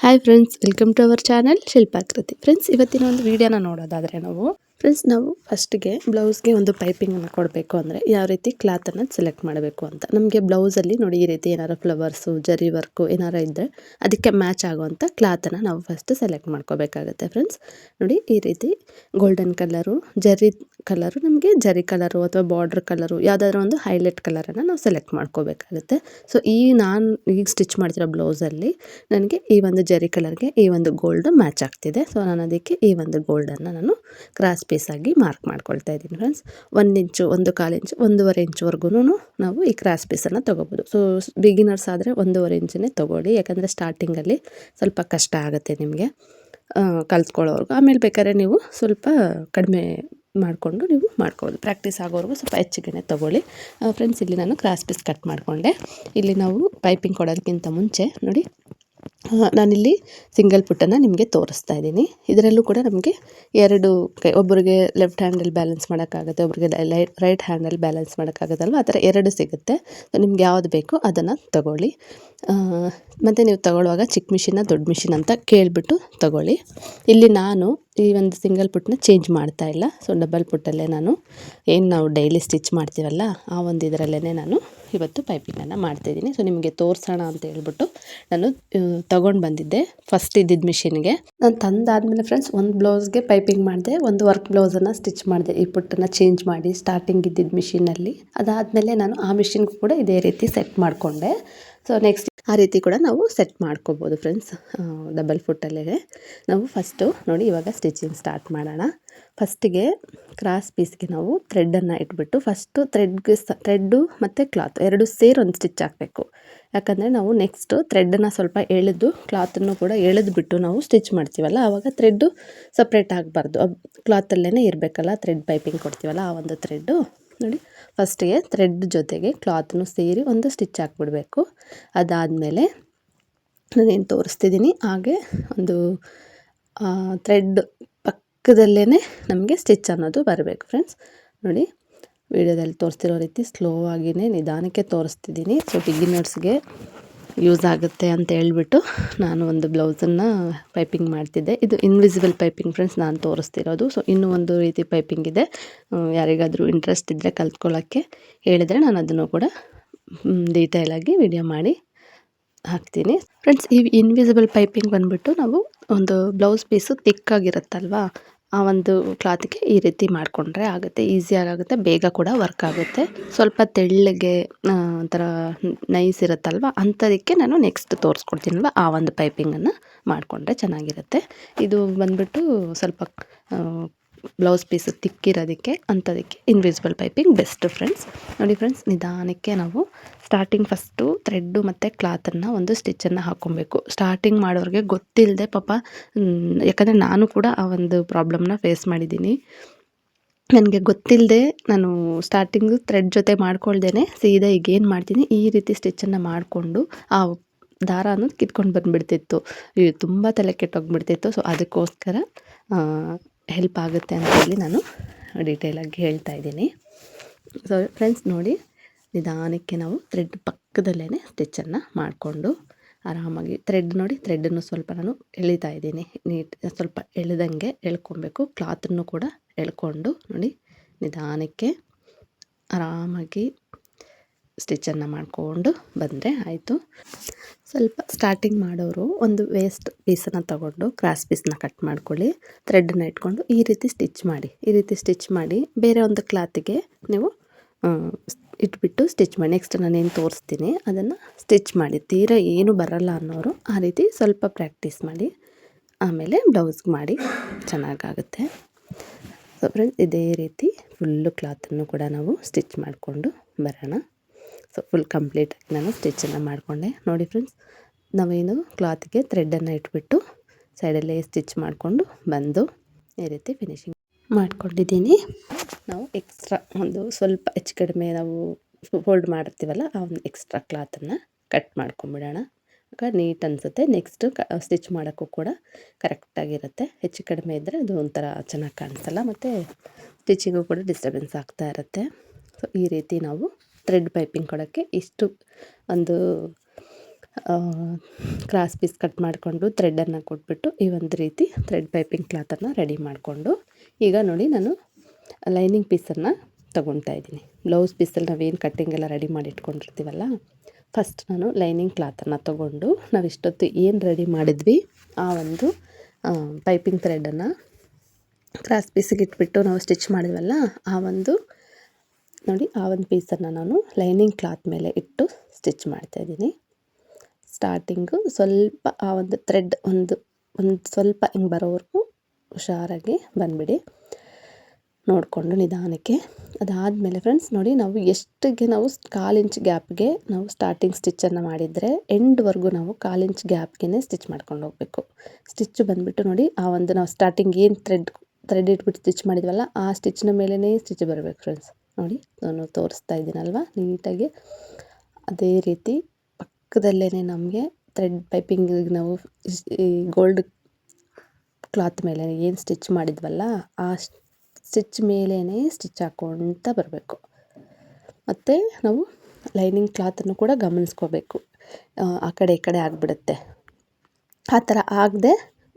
Hi friends welcome to our channel Shilpakruthi friends ಇವತ್ತಿನ ಒಂದು ವಿಡಿಯೋನ ನೋಡೋದಾದರೆ ನಾವು ಫ್ರೆಂಡ್ಸ್ ನಾವು ಫಸ್ಟ್ಗೆ ಬ್ಲೌಸ್ಗೆ ಒಂದು ಪೈಪಿಂಗನ್ನು ಕೊಡಬೇಕು ಅಂದರೆ ಯಾವ ರೀತಿ ಕ್ಲಾತನ್ನು ಸೆಲೆಕ್ಟ್ ಮಾಡಬೇಕು ಅಂತ. ನಮಗೆ ಬ್ಲೌಸಲ್ಲಿ ನೋಡಿ ಈ ರೀತಿ ಏನಾರು ಫ್ಲವರ್ಸು ಜರಿ ವರ್ಕು ಏನಾರು ಇದ್ದರೆ ಅದಕ್ಕೆ ಮ್ಯಾಚ್ ಆಗುವಂಥ ಕ್ಲಾತನ್ನು ನಾವು ಫಸ್ಟ್ ಸೆಲೆಕ್ಟ್ ಮಾಡ್ಕೋಬೇಕಾಗುತ್ತೆ ಫ್ರೆಂಡ್ಸ್ ನೋಡಿ ಈ ರೀತಿ ಗೋಲ್ಡನ್ ಕಲರು ಜರಿ ಕಲರು ನಮಗೆ ಜರಿ ಕಲರು ಅಥವಾ ಬಾರ್ಡ್ರ್ ಕಲರು ಯಾವುದಾದ್ರೂ ಒಂದು ಹೈಲೈಟ್ ಕಲರನ್ನು ನಾವು ಸೆಲೆಕ್ಟ್ ಮಾಡ್ಕೋಬೇಕಾಗುತ್ತೆ. ಸೊ ಈ ನಾನು ಈಗ ಸ್ಟಿಚ್ ಮಾಡ್ತಿರೋ ಬ್ಲೌಸಲ್ಲಿ ನನಗೆ ಈ ಒಂದು ಜರಿ ಕಲರ್ಗೆ ಈ ಒಂದು ಗೋಲ್ಡ್ ಮ್ಯಾಚ್ ಆಗ್ತಿದೆ. ಸೊ ನಾನು ಅದಕ್ಕೆ ಈ ಒಂದು ಗೋಲ್ಡನ್ನು ನಾನು ಕ್ರಾಸ್ ಪೀಸಾಗಿ ಮಾರ್ಕ್ ಮಾಡ್ಕೊಳ್ತಾ ಇದ್ದೀನಿ ಫ್ರೆಂಡ್ಸ್ ಒಂದು ಇಂಚು ಒಂದು ಕಾಲು ಇಂಚು ಒಂದೂವರೆ ಇಂಚ್ವರೆಗೂ ನಾವು ಈ ಕ್ರಾಸ್ ಪೀಸನ್ನು ತೊಗೋಬೋದು. ಸೊ ಬಿಗಿನರ್ಸ್ ಆದರೆ ಒಂದೂವರೆ ಇಂಚನ್ನೇ ತೊಗೊಳ್ಳಿ. ಯಾಕಂದರೆ ಸ್ಟಾರ್ಟಿಂಗಲ್ಲಿ ಸ್ವಲ್ಪ ಕಷ್ಟ ಆಗುತ್ತೆ ನಿಮಗೆ ಕಲ್ತ್ಕೊಳ್ಳೋರ್ಗು. ಆಮೇಲೆ ಬೇಕಾದ್ರೆ ನೀವು ಸ್ವಲ್ಪ ಕಡಿಮೆ ಮಾಡಿಕೊಂಡು ನೀವು ಮಾಡ್ಕೋಬೋದು. ಪ್ರಾಕ್ಟೀಸ್ ಆಗೋವರೆಗೂ ಸ್ವಲ್ಪ ಹೆಚ್ಚಿಗೆ ತೊಗೊಳ್ಳಿ. ಫ್ರೆಂಡ್ಸ್ ಇಲ್ಲಿ ನಾನು ಕ್ರಾಸ್ ಪೀಸ್ ಕಟ್ ಮಾಡಿಕೊಂಡೆ. ಇಲ್ಲಿ ನಾವು ಪೈಪಿಂಗ್ ಕೊಡೋದಕ್ಕಿಂತ ಮುಂಚೆ ನೋಡಿ. ನಾನಿಲ್ಲಿ ಸಿಂಗಲ್ ಪುಟ್ಟನ್ನು ನಿಮಗೆ ತೋರಿಸ್ತಾ ಇದ್ದೀನಿ. ಇದರಲ್ಲೂ ಕೂಡ ನಮಗೆ ಎರಡು ಕೈ ಒಬ್ಬರಿಗೆ ಲೆಫ್ಟ್ ಹ್ಯಾಂಡಲ್ಲಿ ಬ್ಯಾಲೆನ್ಸ್ ಮಾಡೋಕ್ಕಾಗುತ್ತೆ ಒಬ್ಬರಿಗೆ ರೈಟ್ ಹ್ಯಾಂಡಲ್ಲಿ ಬ್ಯಾಲೆನ್ಸ್ ಮಾಡೋಕ್ಕಾಗುತ್ತಲ್ವ? ಆ ಥರ ಎರಡು ಸಿಗುತ್ತೆ. ನಿಮ್ಗೆ ಯಾವುದು ಬೇಕೋ ಅದನ್ನು ತಗೊಳ್ಳಿ. ಮತ್ತು ನೀವು ತಗೊಳ್ಳುವಾಗ ಚಿಕ್ಕ ಮಿಷಿನ ದೊಡ್ಡ ಮಿಷಿನ್ ಅಂತ ಕೇಳಿಬಿಟ್ಟು ತಗೊಳ್ಳಿ. ಇಲ್ಲಿ ನಾನು ಈ ಒಂದು ಸಿಂಗಲ್ ಪುಟ್ಟನ್ನ ಚೇಂಜ್ ಮಾಡ್ತಾ ಇಲ್ಲ. ಸೊ ಡಬಲ್ ಪುಟ್ಟಲ್ಲೇ ನಾನು, ಏನು ನಾವು ಡೈಲಿ ಸ್ಟಿಚ್ ಮಾಡ್ತೀವಲ್ಲ, ಆ ಒಂದು ಇದರಲ್ಲೇ ನಾನು ಇವತ್ತು ಪೈಪಿಂಗನ್ನು ಮಾಡ್ತಾಯಿದ್ದೀನಿ ಸೊ ನಿಮಗೆ ತೋರಿಸೋಣ ಅಂತ ಹೇಳ್ಬಿಟ್ಟು ನಾನು ತೊಗೊಂಡು ಬಂದಿದ್ದೆ ಫಸ್ಟ್ ಇದ್ದಿದ್ದ ಮಿಷಿನ್ಗೆ ನಾನು ತಂದಾದಮೇಲೆ ಫ್ರೆಂಡ್ಸ್ ಒಂದು ಬ್ಲೌಸ್ಗೆ ಪೈಪಿಂಗ್ ಮಾಡಿದೆ, ಒಂದು ವರ್ಕ್ ಬ್ಲೌಸನ್ನು ಸ್ಟಿಚ್ ಮಾಡಿದೆ, ಈ ಪುಟ್ಟನ್ನು ಚೇಂಜ್ ಮಾಡಿ ಸ್ಟಾರ್ಟಿಂಗ್ ಇದ್ದಿದ್ದ ಮಿಷಿನಲ್ಲಿ ಅದಾದಮೇಲೆ ನಾನು ಆ ಮಿಷಿನ್ಗೂ ಕೂಡ ಇದೇ ರೀತಿ ಸೆಟ್ ಮಾಡಿಕೊಂಡೆ. ಸೊ ನೆಕ್ಸ್ಟ್ ಆ ರೀತಿ ಕೂಡ ನಾವು ಸೆಟ್ ಮಾಡ್ಕೋಬೋದು ಫ್ರೆಂಡ್ಸ್ ಡಬಲ್ ಫುಟ್ಟಲ್ಲೇ ನಾವು ಫಸ್ಟು ನೋಡಿ ಇವಾಗ ಸ್ಟಿಚಿಂಗ್ ಸ್ಟಾರ್ಟ್ ಮಾಡೋಣ. ಫಸ್ಟಿಗೆ ಕ್ರಾಸ್ ಪೀಸ್ಗೆ ನಾವು ಥ್ರೆಡ್ಡನ್ನು ಇಟ್ಬಿಟ್ಟು ಫಸ್ಟು ಥ್ರೆಡ್ಗೆ ಸ ಥ್ರೆಡ್ಡು ಮತ್ತು ಕ್ಲಾತ್ ಎರಡು ಸೇರಿ ಒಂದು ಸ್ಟಿಚ್ ಹಾಕಬೇಕು. ಯಾಕಂದರೆ ನಾವು ನೆಕ್ಸ್ಟು ಥ್ರೆಡ್ಡನ್ನು ಸ್ವಲ್ಪ ಎಳೆದು ಕ್ಲಾತನ್ನು ಕೂಡ ಎಳೆದುಬಿಟ್ಟು ನಾವು ಸ್ಟಿಚ್ ಮಾಡ್ತೀವಲ್ಲ, ಆವಾಗ ಥ್ರೆಡ್ಡು ಸಪ್ರೇಟ್ ಆಗಬಾರ್ದು. ಕ್ಲಾತಲ್ಲೇ ಇರಬೇಕಲ್ಲ ಥ್ರೆಡ್ ಪೈಪಿಂಗ್ ಕೊಡ್ತೀವಲ್ಲ ಆ ಒಂದು ಥ್ರೆಡ್ಡು ನೋಡಿ, ಫಸ್ಟಿಗೆ ಥ್ರೆಡ್ ಜೊತೆಗೆ ಕ್ಲಾತ್ನು ಸೇರಿ ಒಂದು ಸ್ಟಿಚ್ ಹಾಕ್ಬಿಡ್ಬೇಕು. ಅದಾದಮೇಲೆ ನಾನೇನು ತೋರಿಸ್ತಿದ್ದೀನಿ, ಹಾಗೆ ಒಂದು ಥ್ರೆಡ್ ಪಕ್ಕದಲ್ಲೇ ನಮಗೆ ಸ್ಟಿಚ್ ಅನ್ನೋದು ಬರಬೇಕು ಫ್ರೆಂಡ್ಸ್ ನೋಡಿ, ವಿಡಿಯೋದಲ್ಲಿ ತೋರಿಸ್ತಿರೋ ರೀತಿ ಸ್ಲೋ ಆಗಿಯೇ ನಿಧಾನಕ್ಕೆ ತೋರಿಸ್ತಿದ್ದೀನಿ. ಸೊ ಬಿಗಿನರ್ಸ್ಗೆ ಯೂಸ್ ಆಗುತ್ತೆ ಅಂತ ಹೇಳ್ಬಿಟ್ಟು ನಾನು ಒಂದು ಬ್ಲೌಸನ್ನು ಪೈಪಿಂಗ್ ಮಾಡ್ತಿದ್ದೆ. ಇದು ಇನ್ವಿಸಿಬಲ್ ಪೈಪಿಂಗ್ ಫ್ರೆಂಡ್ಸ್ ನಾನು ತೋರಿಸ್ತಿರೋದು. ಸೊ ಇನ್ನೂ ಒಂದು ರೀತಿ ಪೈಪಿಂಗ್ ಇದೆ. ಯಾರಿಗಾದರೂ ಇಂಟ್ರೆಸ್ಟ್ ಇದ್ದರೆ ಕಲ್ತ್ಕೊಳ್ಳೋಕ್ಕೆ ಹೇಳಿದರೆ ನಾನು ಅದನ್ನು ಕೂಡ ಡೀಟೇಲಾಗಿ ವಿಡಿಯೋ ಮಾಡಿ ಹಾಕ್ತೀನಿ. ಫ್ರೆಂಡ್ಸ್ ಈ ಇನ್ವಿಸಿಬಲ್ ಪೈಪಿಂಗ್ ಬಂದುಬಿಟ್ಟು ನಾವು ಒಂದು ಬ್ಲೌಸ್ ಪೀಸು ತಿಕ್ಕಾಗಿರುತ್ತಲ್ವಾ ಆ ಒಂದು ಕ್ಲಾತಿಗೆ ಈ ರೀತಿ ಮಾಡಿಕೊಂಡ್ರೆ ಆಗುತ್ತೆ ಈಸಿಯಾಗಿ ಆಗುತ್ತೆ ಬೇಗ ಕೂಡ ವರ್ಕ್ ಆಗುತ್ತೆ. ಸ್ವಲ್ಪ ತೆಳ್ಳಗೆ ಒಂಥರ ನೈಸ್ ಇರುತ್ತಲ್ವ? ಅಂಥದಕ್ಕೆ ನಾನು ನೆಕ್ಸ್ಟ್ ತೋರಿಸ್ಕೊಡ್ತೀನಲ್ವ? ಆ ಒಂದು ಪೈಪಿಂಗನ್ನು ಮಾಡಿಕೊಂಡ್ರೆ ಚೆನ್ನಾಗಿರುತ್ತೆ. ಇದು ಬಂದುಬಿಟ್ಟು ಸ್ವಲ್ಪ ಬ್ಲೌಸ್ ಪೀಸು ತಿಕ್ಕಿರೋದಕ್ಕೆ ಅಂಥದಕ್ಕೆ. ಇನ್ವಿಸಿಬಲ್ ಪೈಪಿಂಗ್ ಬೆಸ್ಟ್ ಫ್ರೆಂಡ್ಸ್ ನೋಡಿ ಫ್ರೆಂಡ್ಸ್ ನಿಧಾನಕ್ಕೆ ನಾವು ಸ್ಟಾರ್ಟಿಂಗ್ ಫಸ್ಟು ಥ್ರೆಡ್ಡು ಮತ್ತು ಕ್ಲಾತನ್ನು ಒಂದು ಸ್ಟಿಚ್ಚನ್ನು ಹಾಕ್ಕೊಬೇಕು. ಸ್ಟಾರ್ಟಿಂಗ್ ಮಾಡೋರಿಗೆ ಗೊತ್ತಿಲ್ಲದೆ ಪಾಪ ಯಾಕಂದರೆ ನಾನು ಕೂಡ ಆ ಒಂದು ಪ್ರಾಬ್ಲಮ್ನ ಫೇಸ್ ಮಾಡಿದ್ದೀನಿ. ನನಗೆ ಗೊತ್ತಿಲ್ಲದೆ ನಾನು ಸ್ಟಾರ್ಟಿಂಗು ಥ್ರೆಡ್ ಜೊತೆ ಮಾಡ್ಕೊಳ್ದೇ ಸೀದಾ ಈಗ ಏನು ಮಾಡ್ತೀನಿ, ಈ ರೀತಿ ಸ್ಟಿಚ್ಚನ್ನು ಮಾಡಿಕೊಂಡು ಆ ದಾರ ಅನ್ನೋದು ಕಿತ್ಕೊಂಡು ಬಂದುಬಿಡ್ತಿತ್ತು. ತುಂಬ ತಲೆ ಕೆಟ್ಟೋಗ್ಬಿಡ್ತಿತ್ತು. ಸೊ ಅದಕ್ಕೋಸ್ಕರ ಹೆಲ್ಪ್ ಆಗುತ್ತೆ ಅಂತ ಹೇಳಿ ನಾನು ಡೀಟೇಲಾಗಿ ಹೇಳ್ತಾ ಇದ್ದೀನಿ. ಸೊ ಫ್ರೆಂಡ್ಸ್ ನೋಡಿ, ನಿಧಾನಕ್ಕೆ ನಾವು ಥ್ರೆಡ್ ಪಕ್ಕದಲ್ಲೇ ಸ್ಟಿಚ್ಚನ್ನು ಮಾಡಿಕೊಂಡು ಆರಾಮಾಗಿ ಥ್ರೆಡ್ ನೋಡಿ ಥ್ರೆಡನ್ನು ಸ್ವಲ್ಪ ನಾನು ಎಳಿತಾ ಇದ್ದೀನಿ. ನೀಟ್, ಸ್ವಲ್ಪ ಎಳೆದಂಗೆ ಎಳ್ಕೊಬೇಕು. ಕ್ಲಾತನ್ನು ಕೂಡ ಎಳ್ಕೊಂಡು ನೋಡಿ, ನಿಧಾನಕ್ಕೆ ಆರಾಮಾಗಿ ಸ್ಟಿಚ್ಚನ್ನು ಮಾಡಿಕೊಂಡು ಬಂದರೆ ಆಯಿತು. ಸ್ವಲ್ಪ ಸ್ಟಾರ್ಟಿಂಗ್ ಮಾಡೋರು ಒಂದು ವೇಸ್ಟ್ ಪೀಸನ್ನು ತಗೊಂಡು ಕ್ರಾಸ್ ಪೀಸನ್ನ ಕಟ್ ಮಾಡ್ಕೊಳ್ಳಿ. ಥ್ರೆಡ್ನ ಇಟ್ಕೊಂಡು ಈ ರೀತಿ ಸ್ಟಿಚ್ ಮಾಡಿ. ಈ ರೀತಿ ಸ್ಟಿಚ್ ಮಾಡಿ ಬೇರೆ ಒಂದು ಕ್ಲಾತಿಗೆ ನೀವು ಇಟ್ಬಿಟ್ಟು ಸ್ಟಿಚ್ ಮಾಡಿ. ನೆಕ್ಸ್ಟ್ ನಾನೇನು ತೋರಿಸ್ತೀನಿ, ಅದನ್ನು ಸ್ಟಿಚ್ ಮಾಡಿ. ತೀರಾ ಏನು ಬರಲ್ಲ ಅನ್ನೋರು ಆ ರೀತಿ ಸ್ವಲ್ಪ ಪ್ರಾಕ್ಟೀಸ್ ಮಾಡಿ. ಆಮೇಲೆ ಬ್ಲೌಸ್ಗೆ ಮಾಡಿ. ಚೆನ್ನಾಗಾಗುತ್ತೆ. ಸೊ ಫ್ರೆಂಡ್ಸ್ ಇದೇ ರೀತಿ ಫುಲ್ಲು ಕ್ಲಾತನ್ನು ಕೂಡ ನಾವು ಸ್ಟಿಚ್ ಮಾಡಿಕೊಂಡು ಬರೋಣ. ಸೊ ಫುಲ್ ಕಂಪ್ಲೀಟಾಗಿ ನಾನು ಸ್ಟಿಚ್ಚನ್ನು ಮಾಡಿಕೊಂಡೆ. ನೋಡಿ ಫ್ರೆಂಡ್ಸ್ ನಾವೇನು ಕ್ಲಾತ್ಗೆ ಥ್ರೆಡ್ಡನ್ನು ಇಟ್ಬಿಟ್ಟು ಸೈಡಲ್ಲೇ ಸ್ಟಿಚ್ ಮಾಡಿಕೊಂಡು ಬಂದು ಈ ರೀತಿ ಫಿನಿಶಿಂಗ್ ಮಾಡ್ಕೊಂಡಿದ್ದೀನಿ. ನಾವು ಎಕ್ಸ್ಟ್ರಾ ಒಂದು ಸ್ವಲ್ಪ ಹೆಚ್ಚು ಕಡಿಮೆ ನಾವು ಫೋಲ್ಡ್ ಮಾಡಿರ್ತೀವಲ್ಲ ಆ ಒಂದು ಎಕ್ಸ್ಟ್ರಾ ಕ್ಲಾತನ್ನು ಕಟ್ ಮಾಡ್ಕೊಂಬಿಡೋಣ. ಆಗ ನೀಟ್ ಅನಿಸುತ್ತೆ. ನೆಕ್ಸ್ಟು ಕ ಸ್ಟಿಚ್ ಮಾಡೋಕ್ಕೂ ಕೂಡ ಕರೆಕ್ಟಾಗಿರುತ್ತೆ ಹೆಚ್ಚು ಕಡಿಮೆ ಇದ್ದರೆ ಅದು ಒಂಥರ ಚೆನ್ನಾಗಿ ಕಾಣಿಸಲ್ಲ, ಮತ್ತು ಸ್ಟಿಚಿಂಗು ಕೂಡ ಡಿಸ್ಟರ್ಬೆನ್ಸ್ ಆಗ್ತಾ ಇರುತ್ತೆ. ಸೊ ಈ ರೀತಿ ನಾವು ಥ್ರೆಡ್ ಪೈಪಿಂಗ್ ಕೊಡೋಕ್ಕೆ ಇಷ್ಟು ಒಂದು ಕ್ರಾಸ್ ಪೀಸ್ ಕಟ್ ಮಾಡಿಕೊಂಡು ಥ್ರೆಡನ್ನು ಕೊಟ್ಬಿಟ್ಟು ಈ ಒಂದು ರೀತಿ ಥ್ರೆಡ್ ಪೈಪಿಂಗ್ ಕ್ಲಾತನ್ನು ರೆಡಿ ಮಾಡಿಕೊಂಡು, ಈಗ ನೋಡಿ ನಾನು ಲೈನಿಂಗ್ ಪೀಸನ್ನು ತೊಗೊಳ್ತಾ ಇದ್ದೀನಿ. ಬ್ಲೌಸ್ ಪೀಸಲ್ಲಿ ನಾವೇನು ಕಟ್ಟಿಂಗ್ ಎಲ್ಲ ರೆಡಿ ಮಾಡಿ ಇಟ್ಕೊಂಡಿರ್ತೀವಲ್ಲ ಫಸ್ಟ್ ನಾನು ಲೈನಿಂಗ್ ಕ್ಲಾತನ್ನು ತೊಗೊಂಡು ನಾವು ಇಷ್ಟೊತ್ತು ಏನು ರೆಡಿ ಮಾಡಿದ್ವಿ, ಆ ಒಂದು ಪೈಪಿಂಗ್ ಥ್ರೆಡನ್ನು ಕ್ರಾಸ್ ಪೀಸಿಗೆ ಇಟ್ಬಿಟ್ಟು ನಾವು ಸ್ಟಿಚ್ ಮಾಡಿದ್ವಲ್ಲ, ಆ ಒಂದು ನೋಡಿ, ಆ ಒಂದು ಪೀಸನ್ನು ನಾನು ಲೈನಿಂಗ್ ಕ್ಲಾತ್ ಮೇಲೆ ಇಟ್ಟು ಸ್ಟಿಚ್ ಮಾಡ್ತಾಯಿದ್ದೀನಿ ಸ್ಟಾರ್ಟಿಂಗು ಸ್ವಲ್ಪ ಆ ಒಂದು ಥ್ರೆಡ್ ಒಂದು ಒಂದು ಸ್ವಲ್ಪ ಹಿಂಗೆ ಬರೋವರೆಗೂ ಹುಷಾರಾಗಿ ಬಂದುಬಿಡಿ. ನೋಡಿಕೊಂಡು ನಿಧಾನಕ್ಕೆ. ಅದಾದಮೇಲೆ ಫ್ರೆಂಡ್ಸ್ ನೋಡಿ, ನಾವು ಎಷ್ಟಿಗೆ ನಾವು ಕಾಲು ಇಂಚ್ ಗ್ಯಾಪ್ಗೆ ನಾವು ಸ್ಟಾರ್ಟಿಂಗ್ ಸ್ಟಿಚ್ಚನ್ನು ಮಾಡಿದರೆ ಎಂಡ್ವರೆಗೂ ನಾವು ಕಾಲು ಇಂಚ್ ಗ್ಯಾಪ್ಗೆ ಸ್ಟಿಚ್ ಮಾಡ್ಕೊಂಡು ಹೋಗಬೇಕು. ಸ್ಟಿಚ್ ಬಂದುಬಿಟ್ಟು ನೋಡಿ, ಆ ಒಂದು ನಾವು ಸ್ಟಾರ್ಟಿಂಗ್ ಏನು ಥ್ರೆಡ್ ಥ್ರೆಡ್ ಇಟ್ಬಿಟ್ಟು ಸ್ಟಿಚ್ ಮಾಡಿದ್ವಲ್ಲ, ಆ ಸ್ಟಿಚ್ನ ಮೇಲೇ ಸ್ಟಿಚ್ ಬರಬೇಕು ಫ್ರೆಂಡ್ಸ್ ನೋಡಿ, ನಾನು ತೋರಿಸ್ತಾ ಇದ್ದೀನಲ್ವ? ನೀಟಾಗಿ. ಅದೇ ರೀತಿ ಪಕ್ಕದಲ್ಲೇ ನಮಗೆ ಥ್ರೆಡ್ ಪೈಪಿಂಗ್ ನಾವು ಈ ಗೋಲ್ಡ್ ಕ್ಲಾತ್ ಮೇಲೆ ಏನು ಸ್ಟಿಚ್ ಮಾಡಿದ್ವಲ್ಲ, ಆ ಸ್ಟಿಚ್ ಮೇಲೇ ಸ್ಟಿಚ್ ಹಾಕ್ಕೊಳ್ತಾ ಬರಬೇಕು. ಮತ್ತು ನಾವು ಲೈನಿಂಗ್ ಕ್ಲಾತನ್ನು ಕೂಡ ಗಮನಿಸ್ಕೋಬೇಕು. ಆ ಕಡೆ ಈ ಕಡೆ ಆಗಿಬಿಡುತ್ತೆ. ಆ ಥರ ಆಗದೆ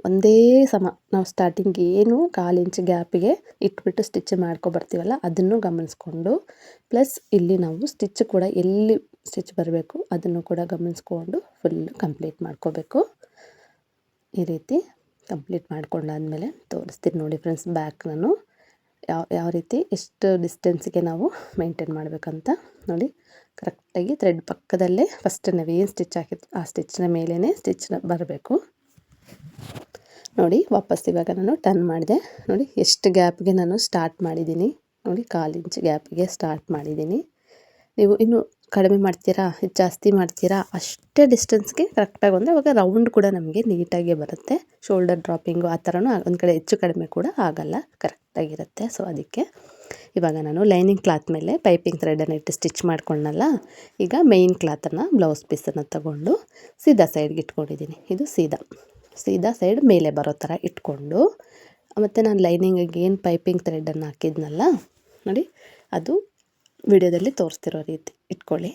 ಒಂದೇ ಸಮ, ನಾವು ಸ್ಟಾರ್ಟಿಂಗ್ ಏನು ಕಾಲು ಇಂಚ್ ಗ್ಯಾಪಿಗೆ ಇಟ್ಬಿಟ್ಟು ಸ್ಟಿಚ್ ಮಾಡ್ಕೊಬರ್ತೀವಲ್ಲ ಅದನ್ನು ಗಮನಿಸ್ಕೊಂಡು ಪ್ಲಸ್ ಇಲ್ಲಿ ನಾವು ಸ್ಟಿಚ್ ಕೂಡ ಎಲ್ಲಿ ಸ್ಟಿಚ್ ಬರಬೇಕು ಅದನ್ನು ಕೂಡ ಗಮನಿಸ್ಕೊಂಡು ಫುಲ್ ಕಂಪ್ಲೀಟ್ ಮಾಡ್ಕೋಬೇಕು. ಈ ರೀತಿ ಕಂಪ್ಲೀಟ್ ಮಾಡ್ಕೊಂಡಾದಮೇಲೆ ತೋರಿಸ್ತೀನಿ ನೋಡಿ ಫ್ರೆಂಡ್ಸ್ ಬ್ಯಾಕ್ ನಾನು. ಯಾವ ಯಾವ ರೀತಿ ಎಷ್ಟು ಡಿಸ್ಟೆನ್ಸ್ಗೆ ನಾವು ಮೇಂಟೈನ್ ಮಾಡಬೇಕಂತ ನೋಡಿ. ಕರೆಕ್ಟಾಗಿ ಥ್ರೆಡ್ ಪಕ್ಕದಲ್ಲೇ ಫಸ್ಟ್ ನಾವೇನು ಸ್ಟಿಚ್ ಹಾಕಿತ್ತು ಆ ಸ್ಟಿಚ್ನ ಮೇಲೇ ಸ್ಟಿಚ್ನ ಬರಬೇಕು. ನೋಡಿ, ವಾಪಸ್ ಇವಾಗ ನಾನು ಟರ್ನ್ ಮಾಡಿದೆ. ನೋಡಿ, ಎಷ್ಟು ಗ್ಯಾಪ್ಗೆ ನಾನು ಸ್ಟಾರ್ಟ್ ಮಾಡಿದ್ದೀನಿ. ನೋಡಿ, ಕಾಲು ಇಂಚ್ ಗ್ಯಾಪ್ಗೆ ಸ್ಟಾರ್ಟ್ ಮಾಡಿದ್ದೀನಿ. ನೀವು ಇನ್ನು ಕಡಿಮೆ ಮಾಡ್ತೀರಾ, ಜಾಸ್ತಿ ಮಾಡ್ತೀರಾ, ಅಷ್ಟೇ ಡಿಸ್ಟೆನ್ಸ್ಗೆ ಕರೆಕ್ಟಾಗಿ ಬಂದರೆ ಅವಾಗ ರೌಂಡ್ ಕೂಡ ನಮಗೆ ನೀಟಾಗಿ ಬರುತ್ತೆ. ಶೋಲ್ಡರ್ ಡ್ರಾಪಿಂಗು ಆ ಥರನೂ ಒಂದು ಕಡೆ ಹೆಚ್ಚು ಕಡಿಮೆ ಕೂಡ ಆಗಲ್ಲ ಕರೆಕ್ಟಾಗಿರುತ್ತೆ ಸೊ ಅದಕ್ಕೆ ಇವಾಗ ನಾನು ಲೈನಿಂಗ್ ಕ್ಲಾತ್ ಮೇಲೆ ಪೈಪಿಂಗ್ ಥ್ರೆಡನ್ನು ಇಟ್ಟು ಸ್ಟಿಚ್ ಮಾಡ್ಕೊಂಡಲ್ಲ ಈಗ ಮೇಯ್ನ್ ಕ್ಲಾತನ್ನು ಬ್ಲೌಸ್ ಪೀಸನ್ನು ತಗೊಂಡು ಸೀದಾ ಸೈಡ್ಗೆ ಇಟ್ಕೊಂಡಿದ್ದೀನಿ. ಇದು ಸೀದಾ. ಸೀದಾ ಸೈಡ್ ಮೇಲೆ ಬರೋ ಥರ ಇಟ್ಕೊಂಡು, ಮತ್ತು ನಾನು ಲೈನಿಂಗಿಗೆ ಏನು ಪೈಪಿಂಗ್ ಥ್ರೆಡನ್ನು ಹಾಕಿದ್ನಲ್ಲ, ನೋಡಿ, ಅದು ವಿಡಿಯೋದಲ್ಲಿ ತೋರಿಸ್ತಿರೋ ರೀತಿ ಇಟ್ಕೊಳ್ಳಿ.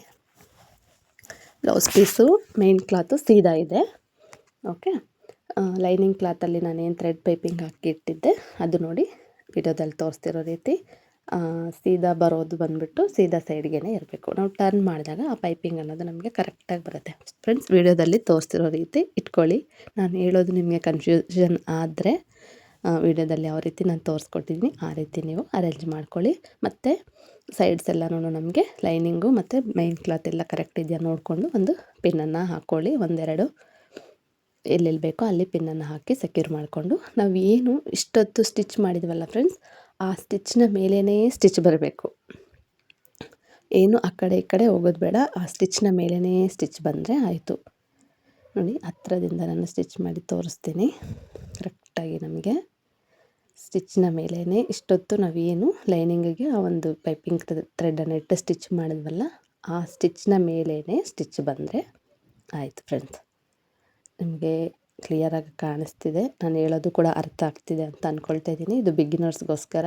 ಬ್ಲೌಸ್ ಪೀಸು, ಮೇನ್ ಕ್ಲಾತು ಸೀದಾ ಇದೆ. ಓಕೆ? ಲೈನಿಂಗ್ ಕ್ಲಾತಲ್ಲಿ ಏನು ಥ್ರೆಡ್ ಪೈಪಿಂಗ್ ಹಾಕಿ ಇಟ್ಟಿದ್ದೆ ಅದು ನೋಡಿ ವಿಡಿಯೋದಲ್ಲಿ ತೋರಿಸ್ತಿರೋ ರೀತಿ. ಸೀದಾ ಬರೋದು ಬಂದುಬಿಟ್ಟು ಸೀದಾ ಸೈಡ್ಗೇ ಇರಬೇಕು. ನಾವು ಟರ್ನ್ ಮಾಡಿದಾಗ ಆ ಪೈಪಿಂಗ್ ಅನ್ನೋದು ನಮಗೆ ಕರೆಕ್ಟಾಗಿ ಬರುತ್ತೆ. ಫ್ರೆಂಡ್ಸ್ ವಿಡಿಯೋದಲ್ಲಿ ತೋರಿಸ್ತಿರೋ ರೀತಿ ಇಟ್ಕೊಳ್ಳಿ. ನಾನು ಹೇಳೋದು ನಿಮಗೆ ಕನ್ಫ್ಯೂಷನ್ ಆದರೆ ವಿಡಿಯೋದಲ್ಲಿ ಯಾವ ರೀತಿ ನಾನು ತೋರಿಸ್ಕೊಟ್ಟಿದ್ದೀನಿ ಆ ರೀತಿ ನೀವು ಅರೇಂಜ್ ಮಾಡ್ಕೊಳ್ಳಿ. ಮತ್ತು ಸೈಡ್ಸ್ ಎಲ್ಲನೂ ನಮಗೆ ಲೈನಿಂಗು ಮತ್ತು ಮೈನ್ ಕ್ಲಾತ್ ಎಲ್ಲ ಕರೆಕ್ಟ್ ಇದೆಯಾ ನೋಡಿಕೊಂಡು ಒಂದು ಪಿನ್ನನ್ನು ಹಾಕ್ಕೊಳ್ಳಿ ಒಂದೆರಡು ಎಲ್ಲೆಲ್ಲಿ ಬೇಕೋ ಅಲ್ಲಿ ಪಿನ್ನನ್ನು ಹಾಕಿ ಸೆಕ್ಯೂರ್ ಮಾಡಿಕೊಂಡು. ನಾವು ಏನು ಇಷ್ಟೊತ್ತು ಸ್ಟಿಚ್ ಮಾಡಿದ್ವಲ್ಲ ಫ್ರೆಂಡ್ಸ್ ಆ ಸ್ಟಿಚ್ನ ಮೇಲೇ ಸ್ಟಿಚ್ ಬರಬೇಕು. ಏನು ಆ ಕಡೆ ಈ ಕಡೆ ಹೋಗೋದು ಬೇಡ, ಆ ಸ್ಟಿಚ್ನ ಮೇಲೇ ಸ್ಟಿಚ್ ಬಂದರೆ ಆಯಿತು. ನೋಡಿ, ಹತ್ರದಿಂದ ನಾನು ಸ್ಟಿಚ್ ಮಾಡಿ ತೋರಿಸ್ತೀನಿ. ಕರೆಕ್ಟಾಗಿ ನಮಗೆ ಸ್ಟಿಚ್ನ ಮೇಲೇ ಇಷ್ಟೊತ್ತು ನಾವೇನು ಲೈನಿಂಗಿಗೆ ಆ ಒಂದು ಪೈಪಿಂಗ್ ಥ್ರೆಡನ್ನು ಇಟ್ಟು ಸ್ಟಿಚ್ ಮಾಡಿದ್ವಲ್ಲ, ಆ ಸ್ಟಿಚ್ನ ಮೇಲೇ ಸ್ಟಿಚ್ ಬಂದರೆ ಆಯಿತು ಫ್ರೆಂಡ್ಸ್ ನಿಮಗೆ ಕ್ಲಿಯರಾಗಿ ಕಾಣಿಸ್ತಿದೆ. ನಾನು ಹೇಳೋದು ಕೂಡ ಅರ್ಥ ಆಗ್ತಿದೆ ಅಂತ ಅಂದ್ಕೊಳ್ತಾ ಇದ್ದೀನಿ. ಇದು ಬಿಗಿನರ್ಸ್ಗೋಸ್ಕರ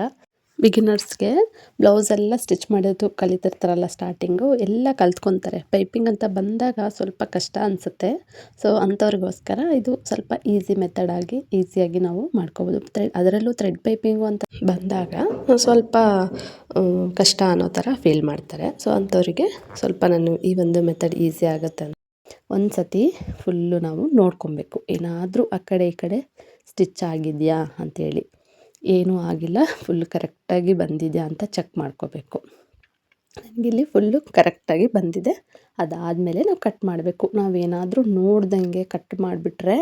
ಬಿಗಿನರ್ಸ್ಗೆ ಬ್ಲೌಸೆಲ್ಲ ಸ್ಟಿಚ್ ಮಾಡೋದು ಕಲಿತಿರ್ತಾರಲ್ಲ ಸ್ಟಾರ್ಟಿಂಗು ಎಲ್ಲ ಕಲ್ತ್ಕೊತಾರೆ. ಪೈಪಿಂಗ್ ಅಂತ ಬಂದಾಗ ಸ್ವಲ್ಪ ಕಷ್ಟ ಅನಿಸುತ್ತೆ. ಸೊ ಅಂಥವ್ರಿಗೋಸ್ಕರ ಇದು ಸ್ವಲ್ಪ ಈಸಿ ಆಗಿ ಈಸಿಯಾಗಿ ನಾವು ಮಾಡ್ಕೋಬೋದು. ಥ್ರೆಡ್ ಅದರಲ್ಲೂ ಥ್ರೆಡ್ ಪೈಪಿಂಗು ಅಂತ ಬಂದಾಗ ಸ್ವಲ್ಪ ಕಷ್ಟ ಅನ್ನೋ ಥರ ಫೀಲ್ ಮಾಡ್ತಾರೆ. ಸೊ ಅಂಥವ್ರಿಗೆ ಸ್ವಲ್ಪ ನಾನು ಈ ಒಂದು ಮೆಥಡ್ ಈಸಿ ಆಗುತ್ತೆ ಅಂತ ಒಂದು ಸತಿ ಫುಲ್ಲು ನಾವು ನೋಡ್ಕೊಬೇಕು. ಏನಾದರೂ ಆ ಕಡೆ ಈ ಕಡೆ ಸ್ಟಿಚ್ ಆಗಿದೆಯಾ ಅಂಥೇಳಿ ಏನೂ ಆಗಿಲ್ಲ ಫುಲ್ ಕರೆಕ್ಟಾಗಿ ಬಂದಿದೆಯಾ ಅಂತ ಚೆಕ್ ಮಾಡ್ಕೋಬೇಕು. ನನಗಿಲ್ಲಿ ಫುಲ್ಲು ಕರೆಕ್ಟಾಗಿ ಬಂದಿದೆ. ಅದಾದಮೇಲೆ ನಾವು ಕಟ್ ಮಾಡಬೇಕು. ನಾವೇನಾದರೂ ನೋಡ್ದಂಗೆ ಕಟ್ ಮಾಡಿಬಿಟ್ರೆ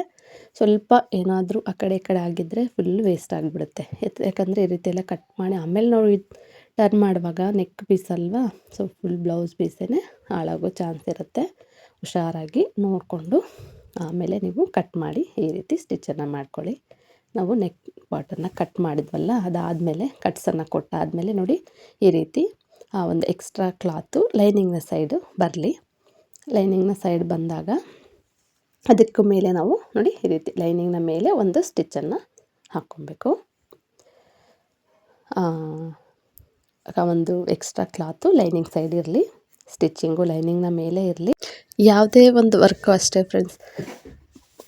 ಸ್ವಲ್ಪ ಏನಾದರೂ ಆ ಕಡೆ ಈ ಕಡೆ ಆಗಿದ್ದರೆ ಫುಲ್ ವೇಸ್ಟ್ ಆಗಿಬಿಡುತ್ತೆ. ಯಾಕಂದರೆ ಈ ರೀತಿ ಎಲ್ಲ ಕಟ್ ಮಾಡಿ, ಆಮೇಲೆ ನಾವು ಟರ್ನ್ ಮಾಡುವಾಗ ನೆಕ್ ಪೀಸ್ ಅಲ್ವಾ? ಸೊ, ಫುಲ್ ಬ್ಲೌಸ್ ಪೀಸೇ ಹಾಳಾಗೋ ಚಾನ್ಸ್ ಇರುತ್ತೆ. ಹುಷಾರಾಗಿ ನೋಡಿಕೊಂಡು ಆಮೇಲೆ ನೀವು ಕಟ್ ಮಾಡಿ ಈ ರೀತಿ ಸ್ಟಿಚ್ಚನ್ನು ಮಾಡ್ಕೊಳ್ಳಿ. ನಾವು ನೆಕ್ ಪಾರ್ಟನ್ನು ಕಟ್ ಮಾಡಿದ್ವಲ್ಲ, ಅದಾದಮೇಲೆ ಕಟ್ಸನ್ನು ಕೊಟ್ಟಾದಮೇಲೆ ನೋಡಿ ಈ ರೀತಿ ಆ ಒಂದು ಎಕ್ಸ್ಟ್ರಾ ಕ್ಲಾತು ಲೈನಿಂಗ್ನ ಸೈಡು ಬರಲಿ. ಲೈನಿಂಗ್ನ ಸೈಡ್ ಬಂದಾಗ ಅದಕ್ಕೂ ಮೇಲೆ ನಾವು ನೋಡಿ ಈ ರೀತಿ ಲೈನಿಂಗ್ನ ಮೇಲೆ ಒಂದು ಸ್ಟಿಚ್ಚನ್ನು ಹಾಕ್ಕೊಬೇಕು. ಒಂದು ಎಕ್ಸ್ಟ್ರಾ ಕ್ಲಾತು ಲೈನಿಂಗ್ ಸೈಡ್ ಇರಲಿ. ಸ್ಟಿಚ್ಚಿಂಗು, ಲೈನಿಂಗ್ನ ಮೇಲೆ ಇರಲಿ. ಯಾವುದೇ ಒಂದು ವರ್ಕು ಅಷ್ಟೇ ಫ್ರೆಂಡ್ಸ್.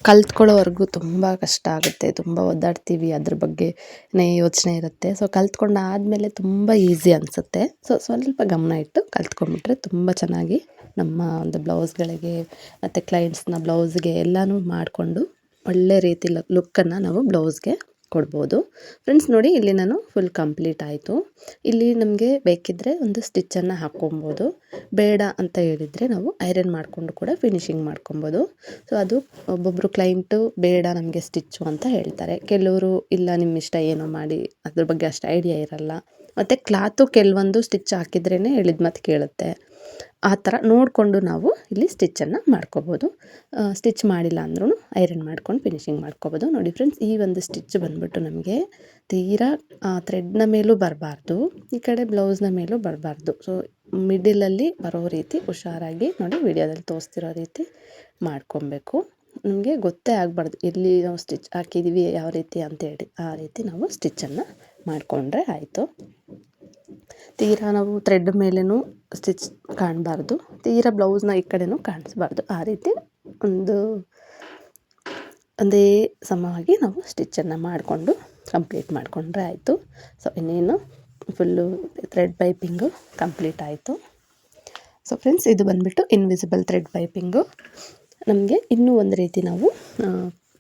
ಕಲ್ತ್ಕೊಳ್ಳೋವರೆಗೂ ತುಂಬ ಕಷ್ಟ ಆಗುತ್ತೆ. ತುಂಬ ಒದ್ದಾಡ್ತೀವಿ, ಅದ್ರ ಬಗ್ಗೆನೇ ಯೋಚನೆ ಇರುತ್ತೆ. ಸೊ ಕಲ್ತ್ಕೊಂಡು ಆದಮೇಲೆ ತುಂಬ ಈಸಿ ಅನಿಸುತ್ತೆ. ಸೊ, ಸ್ವಲ್ಪ ಗಮನ ಇಟ್ಟು ಕಲ್ತ್ಕೊಂಡ್ಬಿಟ್ರೆ ತುಂಬ ಚೆನ್ನಾಗಿ ನಮ್ಮ ಒಂದು ಬ್ಲೌಸ್ಗಳಿಗೆ ಮತ್ತು ಕ್ಲೈಂಟ್ಸ್ನ ಬ್ಲೌಸ್ಗೆ ಎಲ್ಲನೂ ಮಾಡಿಕೊಂಡು ಒಳ್ಳೆ ರೀತಿ ಲುಕ್ಕನ್ನು ನಾವು ಬ್ಲೌಸ್ಗೆ ಕೊಡ್ಬೋದು. ಫ್ರೆಂಡ್ಸ್ ನೋಡಿ, ಇಲ್ಲಿ ನಾನು ಫುಲ್ ಕಂಪ್ಲೀಟ್ ಆಯಿತು. ಇಲ್ಲಿ ನಮಗೆ ಬೇಕಿದ್ದರೆ ಒಂದು ಸ್ಟಿಚ್ಚನ್ನು ಹಾಕ್ಕೊಬೋದು. ಬೇಡ ಅಂತ ಹೇಳಿದರೆ ನಾವು ಐರನ್ ಮಾಡಿಕೊಂಡು ಕೂಡ ಫಿನಿಶಿಂಗ್ ಮಾಡ್ಕೊಬೋದು. ಸೊ ಅದು ಒಬ್ಬೊಬ್ಬರು ಕ್ಲೈಂಟು ಬೇಡ ನಮಗೆ ಸ್ಟಿಚ್ಚು ಅಂತ ಹೇಳ್ತಾರೆ. ಕೆಲವರು, ಇಲ್ಲ ನಿಮ್ಮ ಇಷ್ಟ ಏನೋ ಮಾಡಿ, ಅದ್ರ ಬಗ್ಗೆ ಅಷ್ಟು ಐಡಿಯಾ ಇರಲ್ಲ. ಮತ್ತು ಕ್ಲಾತು ಕೆಲವೊಂದು ಸ್ಟಿಚ್ ಹಾಕಿದ್ರೇ ಹೇಳಿದ ಮಾತು ಕೇಳುತ್ತೆ. ಆ ಥರ ನೋಡಿಕೊಂಡು ನಾವು ಇಲ್ಲಿ ಸ್ಟಿಚ್ಚನ್ನು ಮಾಡ್ಕೋಬೋದು. ಸ್ಟಿಚ್ ಮಾಡಿಲ್ಲ ಅಂದ್ರೂ ಐರನ್ ಮಾಡ್ಕೊಂಡು ಫಿನಿಶಿಂಗ್ ಮಾಡ್ಕೋಬೋದು. ನೋಡಿ ಫ್ರೆಂಡ್ಸ್, ಈ ಒಂದು ಸ್ಟಿಚ್ ಬಂದ್ಬಿಟ್ಟು ನಮಗೆ ತೀರಾ ಥ್ರೆಡ್ನ ಮೇಲೂ ಬರಬಾರ್ದು, ಈ ಕಡೆ ಬ್ಲೌಸ್ನ ಮೇಲೂ ಬರಬಾರ್ದು. ಸೊ ಮಿಡಿಲಲ್ಲಿ ಬರೋ ರೀತಿ ಹುಷಾರಾಗಿ ನೋಡಿ ವಿಡಿಯೋದಲ್ಲಿ ತೋರಿಸ್ತಿರೋ ರೀತಿ ಮಾಡ್ಕೊಬೇಕು. ನಮಗೆ ಗೊತ್ತೇ ಆಗಬಾರ್ದು ಎಲ್ಲಿ ನಾವು ಸ್ಟಿಚ್ ಹಾಕಿದ್ದೀವಿ ಯಾವ ರೀತಿ ಅಂತೇಳಿ ಆ ರೀತಿ ನಾವು ಸ್ಟಿಚ್ಚನ್ನು ಮಾಡಿಕೊಂಡ್ರೆ ಆಯಿತು. ತೀರಾ ನಾವು ಥ್ರೆಡ್ ಮೇಲೂ ಸ್ಟಿಚ್ ಕಾಣಬಾರ್ದು. ತೀರಾ ಬ್ಲೌಸ್ನ ಈ ಕಡೆನೂ ಕಾಣಿಸ್ಬಾರ್ದು. ಆ ರೀತಿ ಒಂದು, ಒಂದೇ ಸಮವಾಗಿ ನಾವು ಸ್ಟಿಚ್ಚನ್ನು ಮಾಡಿಕೊಂಡು ಕಂಪ್ಲೀಟ್ ಮಾಡಿಕೊಂಡ್ರೆ ಆಯಿತು. ಸೊ, ಇನ್ನೇನು ಫುಲ್ಲು ಥ್ರೆಡ್ ಪೈಪಿಂಗು ಕಂಪ್ಲೀಟ್ ಆಯಿತು. ಸೊ ಫ್ರೆಂಡ್ಸ್ ಇದು ಬಂದುಬಿಟ್ಟು ಇನ್ವಿಸಿಬಲ್ ಥ್ರೆಡ್ ಪೈಪಿಂಗು ನಮಗೆ ಇನ್ನೂ ಒಂದು ರೀತಿ ನಾವು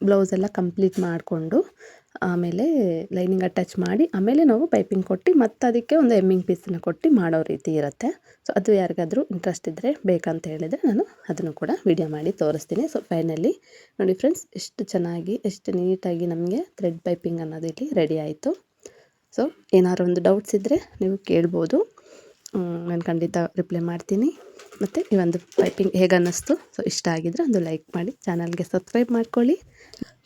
ಬ್ಲೌಸೆಲ್ಲ ಕಂಪ್ಲೀಟ್ ಮಾಡಿಕೊಂಡು ಆಮೇಲೆ ಲೈನಿಂಗ್ ಅಟ್ಯಾಚ್ ಮಾಡಿ, ಆಮೇಲೆ ನಾವು ಪೈಪಿಂಗ್ ಕೊಟ್ಟು ಮತ್ತು ಅದಕ್ಕೆ ಒಂದು ಎಮ್ಮಿಂಗ್ ಪೀಸನ್ನು ಕೊಟ್ಟು ಮಾಡೋ ರೀತಿ ಇರುತ್ತೆ. ಸೊ ಅದು ಯಾರಿಗಾದರೂ ಇಂಟ್ರೆಸ್ಟ್ ಇದ್ದರೆ ಬೇಕಂತ ಹೇಳಿದರೆ ನಾನು ಅದನ್ನು ಕೂಡ ವಿಡಿಯೋ ಮಾಡಿ ತೋರಿಸ್ತೀನಿ. ಸೊ ಫೈನಲಿ ನೋಡಿ ಫ್ರೆಂಡ್ಸ್ ಎಷ್ಟು ಚೆನ್ನಾಗಿ, ಎಷ್ಟು ನೀಟಾಗಿ ನಮಗೆ ಥ್ರೆಡ್ ಪೈಪಿಂಗ್ ಅನ್ನೋದು ಇಲ್ಲಿ ರೆಡಿ ಆಯಿತು. ಸೊ ಏನಾದ್ರು ಒಂದು ಡೌಟ್ಸ್ ಇದ್ದರೆ ನೀವು ಕೇಳ್ಬೋದು. ನಾನು ಖಂಡಿತ ರಿಪ್ಲೈ ಮಾಡ್ತೀನಿ. ಮತ್ತು ಈ ಒಂದು ಪೈಪಿಂಗ್ ಹೇಗೆ ಅನ್ನಿಸ್ತು? ಸೊ ಇಷ್ಟ ಆಗಿದ್ರೆ ಒಂದು ಲೈಕ್ ಮಾಡಿ ಚಾನಲ್ಗೆ ಸಬ್ಸ್ಕ್ರೈಬ್ ಮಾಡ್ಕೊಳ್ಳಿ.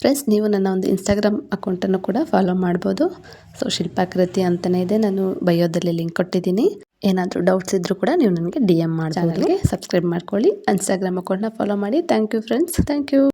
ಫ್ರೆಂಡ್ಸ್ ನೀವು ನನ್ನ ಒಂದು ಇನ್ಸ್ಟಾಗ್ರಾಮ್ ಅಕೌಂಟನ್ನು ಕೂಡ ಫಾಲೋ ಮಾಡ್ಬೋದು. ಸೊ ಶಿಲ್ಪಾಕೃತಿ ಅಂತಲೇ ಇದೆ. ನಾನು ಬಯೋದಲ್ಲಿ ಲಿಂಕ್ ಕೊಟ್ಟಿದ್ದೀನಿ. ಏನಾದರೂ ಡೌಟ್ಸ್ ಇದ್ದರೂ ಕೂಡ ನೀವು ನನಗೆ ಡಿ ಎಂ ಮಾಡಿ ಸಬ್ಸ್ಕ್ರೈಬ್ ಮಾಡ್ಕೊಳ್ಳಿ. ಇನ್ಸ್ಟಾಗ್ರಾಮ್ ಅಕೌಂಟ್ನ ಫಾಲೋ ಮಾಡಿ. Thank you friends thank you